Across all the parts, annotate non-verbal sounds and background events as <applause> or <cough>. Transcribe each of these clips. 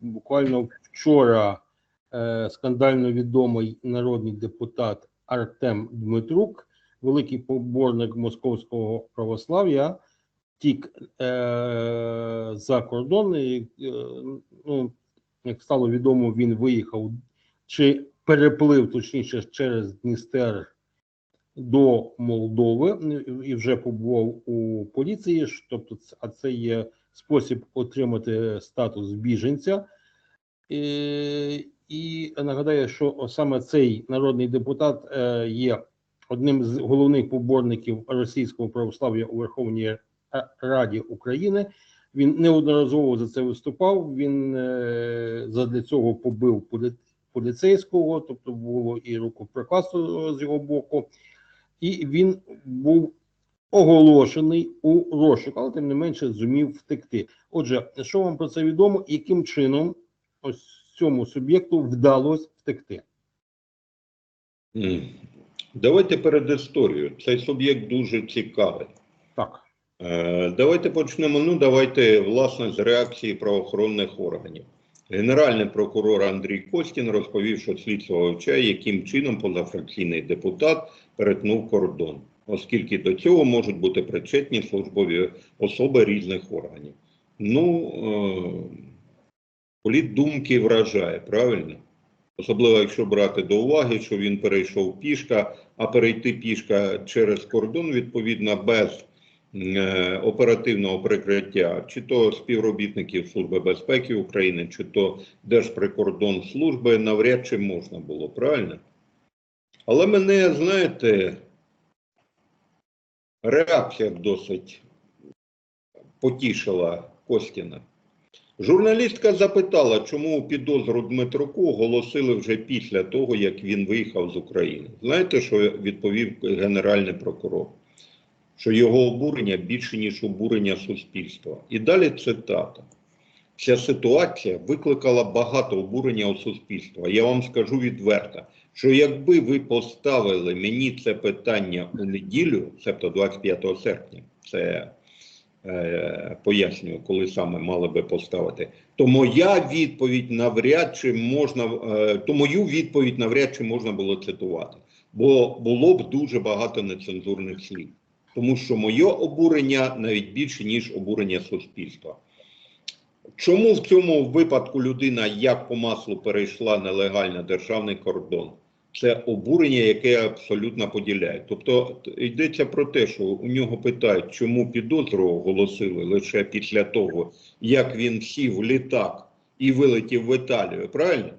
буквально вчора е, скандально відомий народний депутат Артем Дмитрук, великий поборник московського православ'я, втік е, за кордон. І, е, ну, як стало відомо, він виїхав чи переплив точніше через Дністер до Молдови і вже побував у поліції. Тобто, а це є спосіб отримати статус біженця. І, і нагадаю, що саме цей народний депутат е, є одним з головних поборників російського православ'я у Верховній Раді України. Він неодноразово за це виступав. Він е, задля цього побив полі- поліцейського, тобто було і рукоприкладство з його боку, і він був оголошений у розшук, але тим не менше зумів втекти. Отже, що вам про це відомо, яким чином ось цьому суб'єкту вдалося втекти? Давайте перед історією. Цей суб'єкт дуже цікавий. Так, Е, Давайте почнемо. Ну, давайте, власне, з реакції правоохоронних органів. Генеральний прокурор Андрій Костін розповів, що слідство вивчає, яким чином позафракційний депутат перетнув кордон, оскільки до цього можуть бути причетні службові особи різних органів. Ну, е, політ думки вражає, правильно? Особливо, якщо брати до уваги, що він перейшов пішка, а перейти пішка через кордон, відповідно, без е, оперативного прикриття, чи то співробітників Служби безпеки України, чи то Держприкордонслужби, навряд чи можна було, правильно? Але мене, знаєте, реакція досить потішила Костіна. Журналістка запитала, чому підозру Дмитруку оголосили вже після того, як він виїхав з України. Знаєте, що відповів генеральний прокурор? Що його обурення більше, ніж обурення суспільства. І далі цитата. Ця ситуація викликала багато обурення у суспільства. Я вам скажу відверто, що якби ви поставили мені це питання у неділю, тобто 25 серпня, це е, пояснюю, коли саме мали би поставити, то моя відповідь навряд чи можна, е, то мою відповідь навряд чи можна було цитувати, бо було б дуже багато нецензурних слів. Тому що моє обурення навіть більше, ніж обурення суспільства. Чому в цьому випадку людина як по маслу перейшла нелегально державний кордон? Це обурення, яке я абсолютно поділяю. Тобто йдеться про те, що у нього питають, чому підозру оголосили лише після того, як він сів в літак і вилетів в Італію, правильно?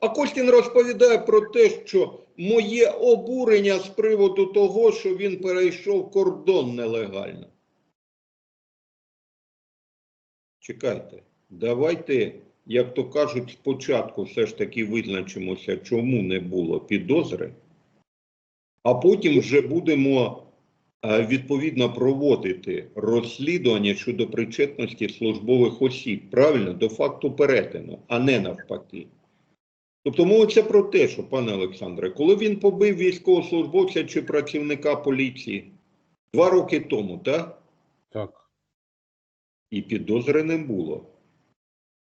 А Костін розповідає про те, що моє обурення з приводу того, що він перейшов кордон нелегально. Чекайте, давайте, як то кажуть, спочатку все ж таки визначимося, чому не було підозри, а потім вже будемо е, відповідно проводити розслідування щодо причетності службових осіб, правильно, до факту перетину, а не навпаки. Тобто мовиться про те, що, пане Олександре, коли він побив військовослужбовця чи працівника поліції два роки тому, так? так. І підозри не було.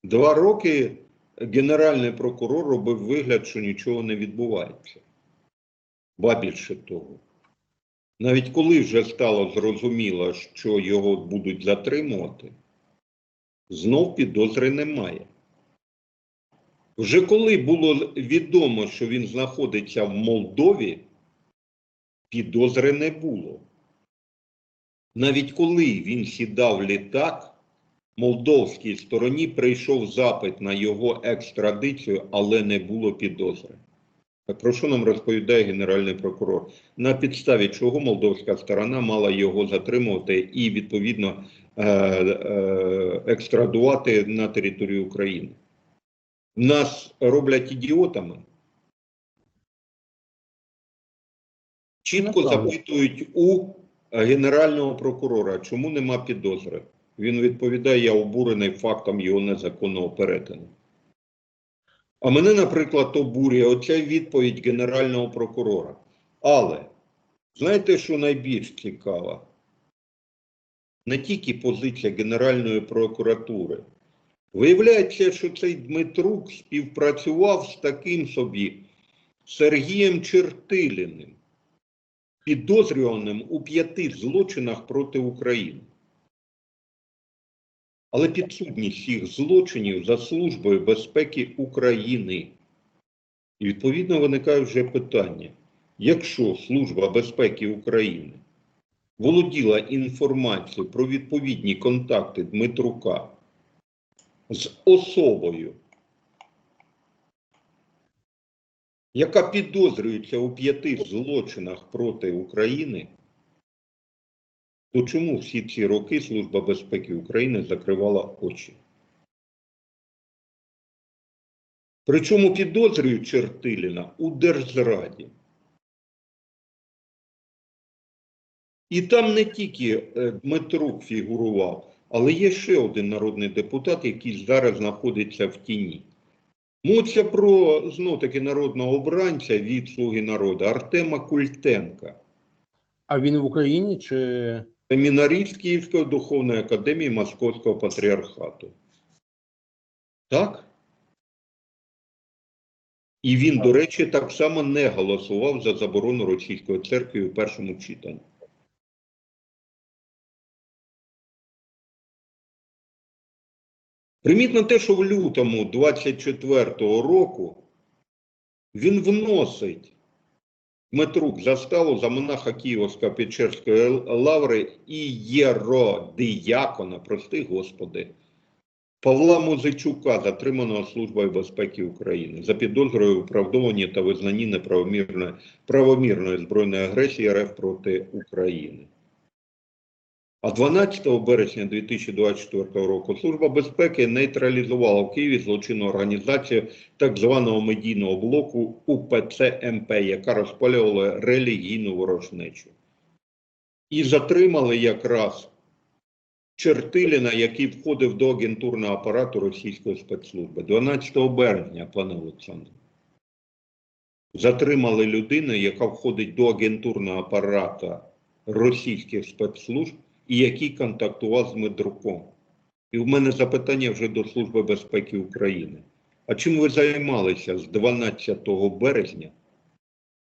Два роки генеральний прокурор робив вигляд, що нічого не відбувається. Ба більше того. Навіть коли вже стало зрозуміло, що його будуть затримувати, знов підозри немає. Вже коли було відомо, що він знаходиться в Молдові, підозри не було. Навіть коли він сідав літак, молдовській стороні прийшов запит на його екстрадицію, але не було підозри. Про що нам розповідає Генеральний прокурор? На підставі чого молдовська сторона мала його затримувати і, відповідно, е- е- екстрадувати на територію України. Нас роблять ідіотами. Чітко запитують у генерального прокурора, чому нема підозри. Він відповідає, я обурений фактом його незаконного перетину. А мене, наприклад, обурює оця відповідь генерального прокурора. Але знаєте, що найбільш цікаво? Не тільки позиція Генеральної прокуратури, Виявляється, що цей Дмитрук співпрацював з таким собі Сергієм Чертиліним, підозрюваним у п'яти злочинах проти України. Але підсудність цих злочинів за Службою безпеки України. І відповідно виникає вже питання: якщо Служба безпеки України володіла інформацією про відповідні контакти Дмитрука з особою, яка підозрюється у п'яти злочинах проти України, то чому всі ці роки Служба безпеки України закривала очі? Причому підозрюють Чертиліна у Держзраді. І там не тільки е, Дмитрук фігурував, але є ще один народний депутат, який зараз знаходиться в тіні. Мовиться про знов таки народного обранця від Слуги народу Артема Культенка, А він в Україні чи семінаріст Київської духовної академії Московського патріархату. Так? І він, до речі, так само не голосував за заборону російської церкви у першому читанні. Примітно те, що в лютому 24-го року він вносить Дмитрук заставу за монаха Київської Печерської лаври і єродиякона, прости господи, Павла Музичука, затриманого Службою безпеки України, за підозрою у виправдованні та визнанні неправомірної правомірної збройної агресії РФ проти України. А 12 березня 2024 року Служба безпеки нейтралізувала в Києві злочинну організацію так званого медійного блоку УПЦ МП, яка розпалювала релігійну ворожнечу. І затримали якраз Чертиліна, який входив до агентурного апарату російської спецслужби. 12 березня, пане Олександре. Затримали людину, яка входить до агентурного апарата російських спецслужб і який контактував з Медруком. І в мене запитання вже до Служби безпеки України. А чим ви займалися з 12 березня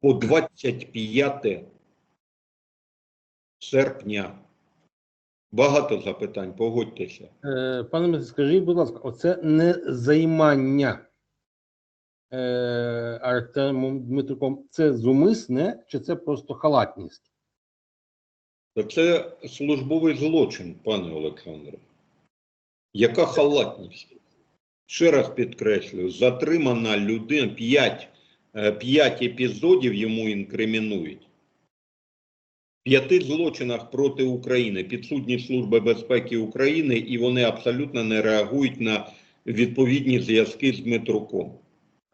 по 25 серпня? Багато запитань, погодьтеся. Е, Пане Митре, скажіть, будь ласка, оце не займання е, Артемом Дмитруком, це зумисне чи це просто халатність? Та Це службовий злочин, пане Олександре. Яка халатність? Ще раз підкреслюю, затримана людина, 5, 5 епізодів йому інкримінують. В П'яти злочинах проти України, підсудні Служби безпеки України, і вони абсолютно не реагують на відповідні зв'язки з Дмитруком.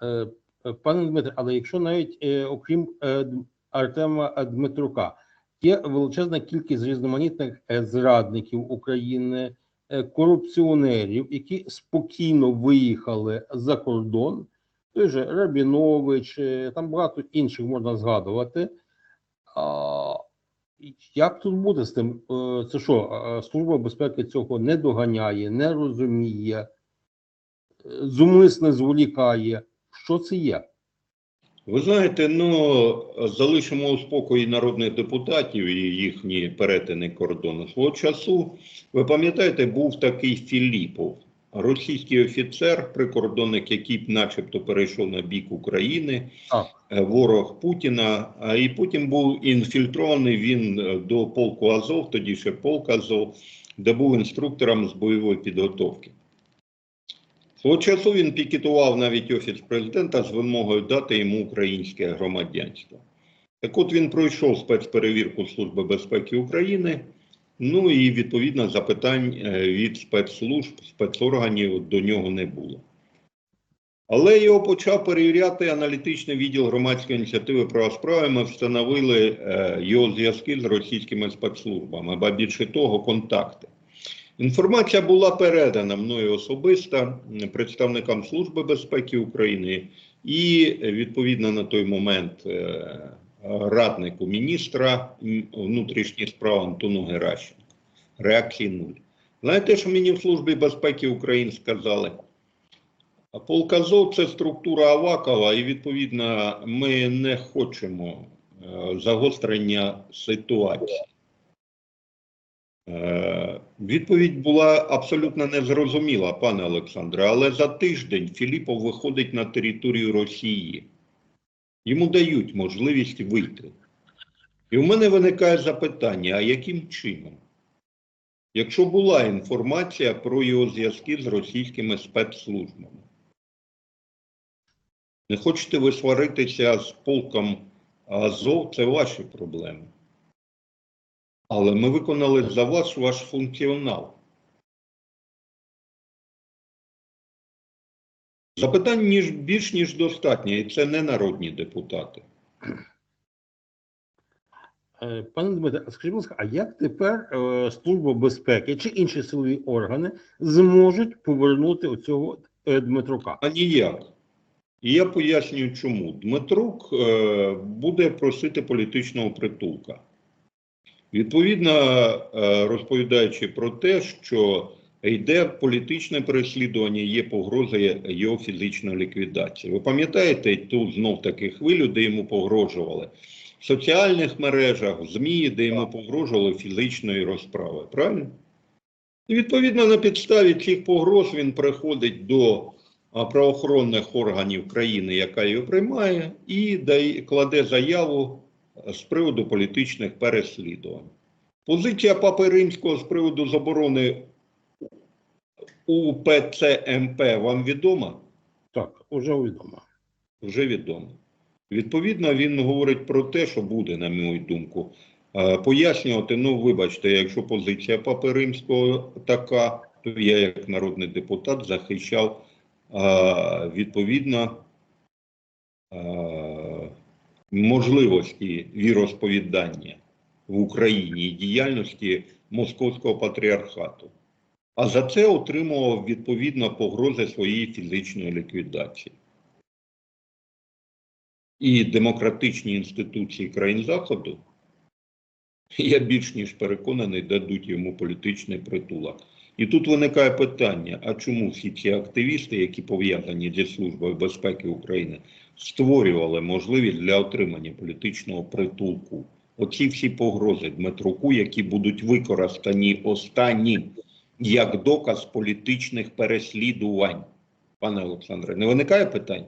Е, е, Пане Дмитре, але якщо навіть е, окрім е, Артема Дмитрука, є величезна кількість різноманітних е, зрадників України, е, корупціонерів, які спокійно виїхали за кордон, той же Рабінович, е, там багато інших можна згадувати. А, як тут буде з тим? Це що, Служба безпеки цього не доганяє, не розуміє, зумисне зволікає. Що це є? Ви знаєте, ну залишимо у спокої народних депутатів і їхні перетини кордону. Свого часу, ви пам'ятаєте, був такий Філіпов, російський офіцер, прикордонник, який начебто перейшов на бік України, Так. е, ворог Путіна. А і потім був інфільтрований він е, до полку Азов, тоді ще полк Азов, де був інструктором з бойової підготовки. Свого часу він пікетував навіть офіс президента з вимогою дати йому українське громадянство. Так от він пройшов спецперевірку Служби безпеки України, ну і відповідно запитань е, від спецслужб, спецорганів до нього не було. Але його почав перевіряти аналітичний відділ громадської ініціативи права справи. Ми встановили е, його зв'язки з російськими спецслужбами, ба більше того, контакти. Інформація була передана мною особисто представникам Служби безпеки України і відповідно на той момент е, раднику міністра внутрішніх справ Антону Геращенко. Реакції нуль. Знаєте, що мені в Службі безпеки України сказали? А Полк Азов – це структура Авакова, і відповідно ми не хочемо е, загострення ситуації. Е, Відповідь була абсолютно незрозуміла, пане Олександре, але за тиждень Філіпов виходить на територію Росії. Йому дають можливість вийти. І у мене виникає запитання: а яким чином? Якщо була інформація про його зв'язки з російськими спецслужбами, не хочете ви сваритися з полком Азов, це ваші проблеми. Але ми виконали за вас ваш функціонал. Запитань ніж, більш ніж достатньо, і це не народні депутати. Е, Пане Дмитре, а скажіть, будь ласка, а як тепер е, Служба безпеки чи інші силові органи зможуть повернути оцього е, Дмитрука? А ніяк. І я пояснюю, чому. Дмитрук е, буде просити політичного притулка. Відповідно, е, розповідаючи про те, що йде політичне переслідування, є погроза його фізичної ліквідації. Ви пам'ятаєте ту знов таки хвилю, де йому погрожували? В соціальних мережах, в ЗМІ, де йому погрожували фізичної розправи. Правильно? І відповідно на підставі цих погроз він приходить до правоохоронних органів країни, яка його приймає, і кладе заяву з приводу політичних переслідувань. Позиція Папи Римського з приводу заборони УПЦ МП вам відома? Так, уже відомо. Вже відомо. Відповідно, він говорить про те, що буде, на мою думку, е, пояснювати, ну, вибачте, якщо позиція Папи Римського така, то я, як народний депутат, захищав е, відповідно е, можливості віросповідання в Україні і діяльності Московського патріархату. А за це отримував відповідно погрози своєї фізичної ліквідації. І демократичні інституції країн Заходу, я більш ніж переконаний, дадуть йому політичний притулок. І тут виникає питання: а чому всі ці активісти, які пов'язані зі Службою безпеки України, створювали можливість для отримання політичного притулку? Оці всі погрози Дмитруку, які будуть використані останні як доказ політичних переслідувань. Пане Олександре, не виникає питань?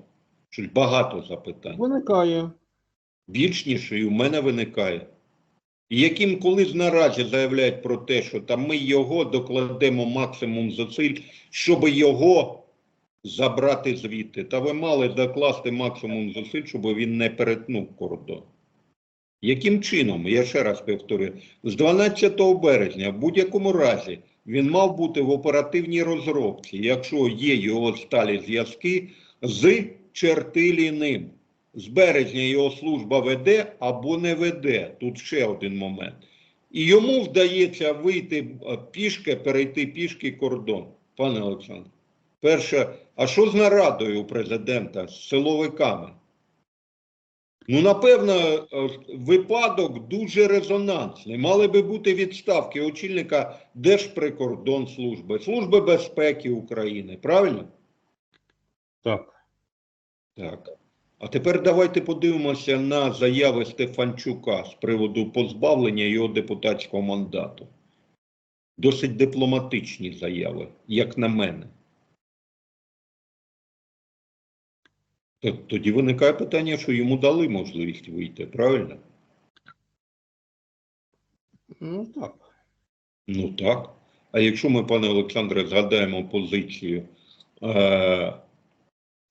Щось багато запитань. Виникає. Більш ніж і у мене виникає. Яким колись наразі заявляють про те, що там ми його докладемо максимум зусиль, щоб його забрати звідти. Та ви мали докласти максимум зусиль, щоб він не перетнув кордон. Яким чином, я ще раз повторюю, з 12 березня в будь-якому разі він мав бути в оперативній розробці, якщо є його сталі зв'язки з Чертиліним. З березня його служба веде або не веде. Тут ще один момент. І йому вдається вийти пішки, перейти пішки кордон, пане Олександр. Перше, а що з нарадою у президента з силовиками? Ну, напевно, е, випадок дуже резонансний. Мали би бути відставки очільника Держприкордонслужби, Служби безпеки України. Правильно? Так. Так. А тепер давайте подивимося на заяви Стефанчука з приводу позбавлення його депутатського мандату. Досить дипломатичні заяви, як на мене. Тоді виникає питання, що йому дали можливість вийти, правильно? Ну так. Ну так. А якщо ми, пане Олександре, згадаємо позицію е,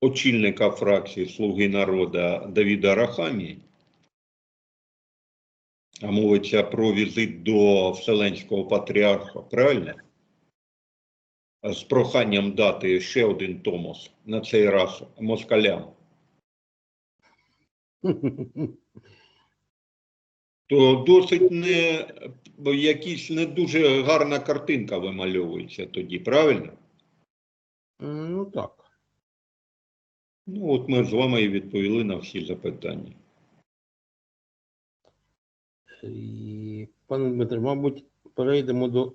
очільника фракції Слуги народу Давіда Рахамі, а мовиться про візит до Вселенського патріарха, правильно? З проханням дати ще один Томос, на цей раз москалям. <laughs> то досить не якісь не дуже гарна картинка вимальовується тоді, правильно? Ну так. Ну, от ми з вами і відповіли на всі запитання. І, пане Дмитре, мабуть, перейдемо до